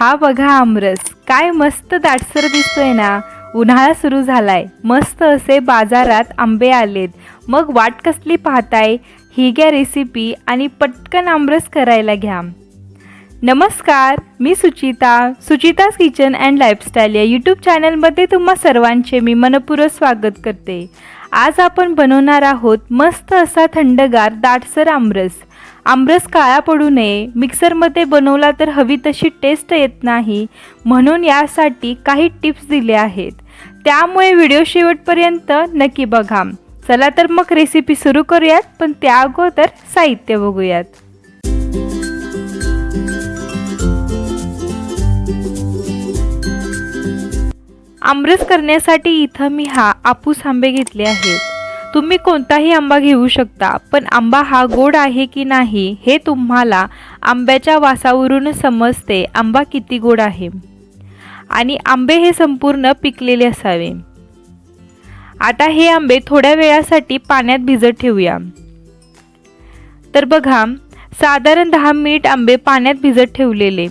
हा बघा आमरस काय मस्त दाटसर दिसतोय ना. उन्हाळा सुरू झालाय. मस्त असे बाजारात आंबे आलेत. मग वाट कसली पाहताय? ही घ्या रेसिपी आणि पटकन आमरस करायला घ्या. नमस्कार मी Suchita Suchita's kitchen and lifestyle या यूट्यूब चॅनलमध्ये तुम्हा सर्वांचे मी मनपूर्वक स्वागत करते. आज आपण बनवणार आहोत मस्त असा थंडगार दाटसर आमरस. आमरस काळा पडू नये. मिक्सरमध्ये बनवला तर हवी तशी टेस्ट येत नाही. म्हणून यासाठी काही टिप्स दिल्या आहेत. त्यामुळे व्हिडिओ शेवटपर्यंत नक्की बघा. चला तर मग रेसिपी सुरू करूयात पण त्या अगोदर साहित्य बघूयात. आमरस करण्यासाठी इथं मी हा आपूस आंबे घेतले आहेत. तुम्ही कोणताही आंबा घेऊ शकता पण आंबा हा गोड आहे की नाही हे तुम्हाला आंब्याच्या वासावरून समजते आंबा किती गोड आहे. आणि आंबे हे संपूर्ण पिकलेले असावे. आता हे आंबे थोड्या वेळासाठी पाण्यात भिजत ठेवूया. तर बघा साधारण दहा मिनिट आंबे पाण्यात भिजत ठेवलेले.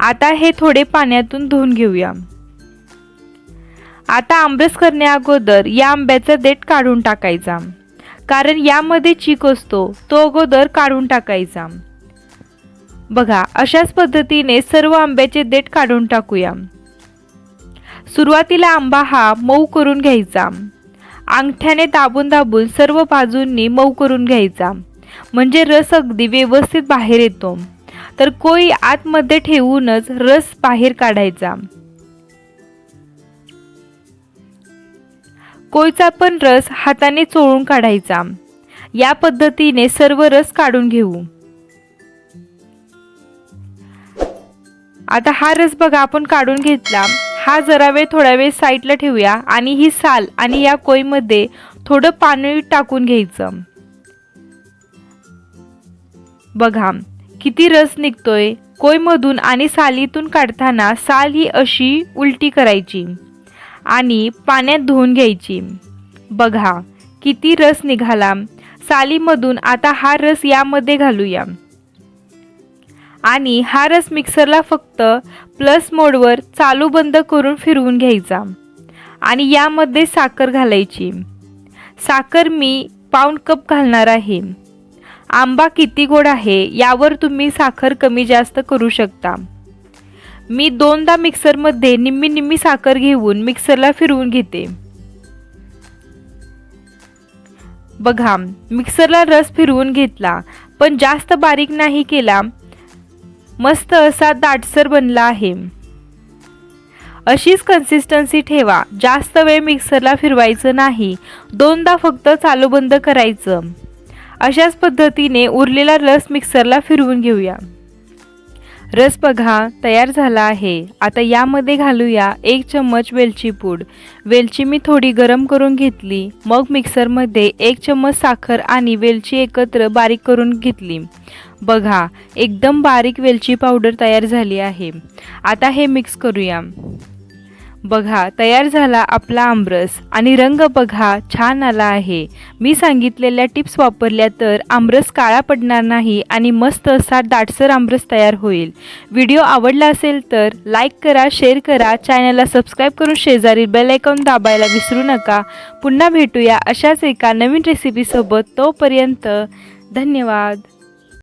आता हे थोडे पाण्यातून धुवून घेऊया. आता आंबरस करण्याअगोदर या आंब्याचा देठ काढून टाकायचा. कारण यामध्ये चीक असतो तो अगोदर काढून टाकायचा. बघा अशाच पद्धतीने सर्व आंब्याचे देठ काढून टाकूया. सुरुवातीला आंबा हा मऊ करून घ्यायचा. अंगठ्याने दाबून दाबून सर्व बाजूंनी मऊ करून घ्यायचा. म्हणजे रस अगदी व्यवस्थित बाहेर येतो. तर कोई आतमध्ये ठेवूनच रस बाहेर काढायचा. कोयचा पण रस हाताने चोळून काढायचा. या पद्धतीने सर्व रस काढून घेऊ. आता हा रस बघा आपण काढून घेतला. हा जरा वेळ थोडा वेळ साईडला ठेवूया आणि ही साल आणि या कोईमध्ये थोडं पाणी टाकून घ्यायचं. बघा किती रस निघतोय. कोयमधून आणि सालीतून काढताना साल ही अशी उलटी करायची. आणि पाण्यात धुवून घ्यायची. बघा किती रस निघाला. सालीमधून आता हा रस यामध्ये घालूया. आणि हा रस मिक्सरला फक्त प्लस मोडवर चालू बंद करून फिरवून घ्यायचा. आणि यामध्ये साखर घालायची. साखर मी पाऊण कप घालणार आहे. आंबा किती गोड आहे यावर तुम्ही साखर कमी जास्त करू शकता. मी दोनदा मिक्सरमध्ये निम्मी निम्मी साखर घेऊन मिक्सरला फिरवून घेते. बघा मिक्सरला रस फिरवून घेतला पण जास्त बारीक नाही केला. मस्त असा दाटसर बनला आहे. अशीच कन्सिस्टन्सी ठेवा जास्त वेळ मिक्सरला फिरवायचं नाही दोनदा फक्त चालू बंद करायचं. अशाच पद्धतीने उरलेला रस मिक्सरला फिरवून घेऊया. रस बघा तयार झाला आहे. आता यामध्ये घालूया एक चम्मच वेलची पूड. वेलची मी थोडी गरम करून घेतली. मग मिक्सरमध्ये एक चम्मच साखर आणि वेलची एकत्र बारीक करून घेतली. बघा एकदम बारीक वेलची पावडर तयार झाली आहे. आता हे मिक्स करूया. बघा तयार झाला आपला आमरस आणि रंग बघा छान आला आहे. मी सांगितलेल्या टिप्स वापरल्या तर आमरस काळा पडणार नाही आणि मस्त असा दाटसर आमरस तयार होईल. व्हिडिओ आवडला असेल तर लाईक करा शेअर करा चॅनलला सबस्क्राईब करून शेजारी बेल आयकॉन दाबायला विसरू नका. पुन्हा भेटूया अशाच एका नवीन रेसिपीसोबत तोपर्यंत धन्यवाद.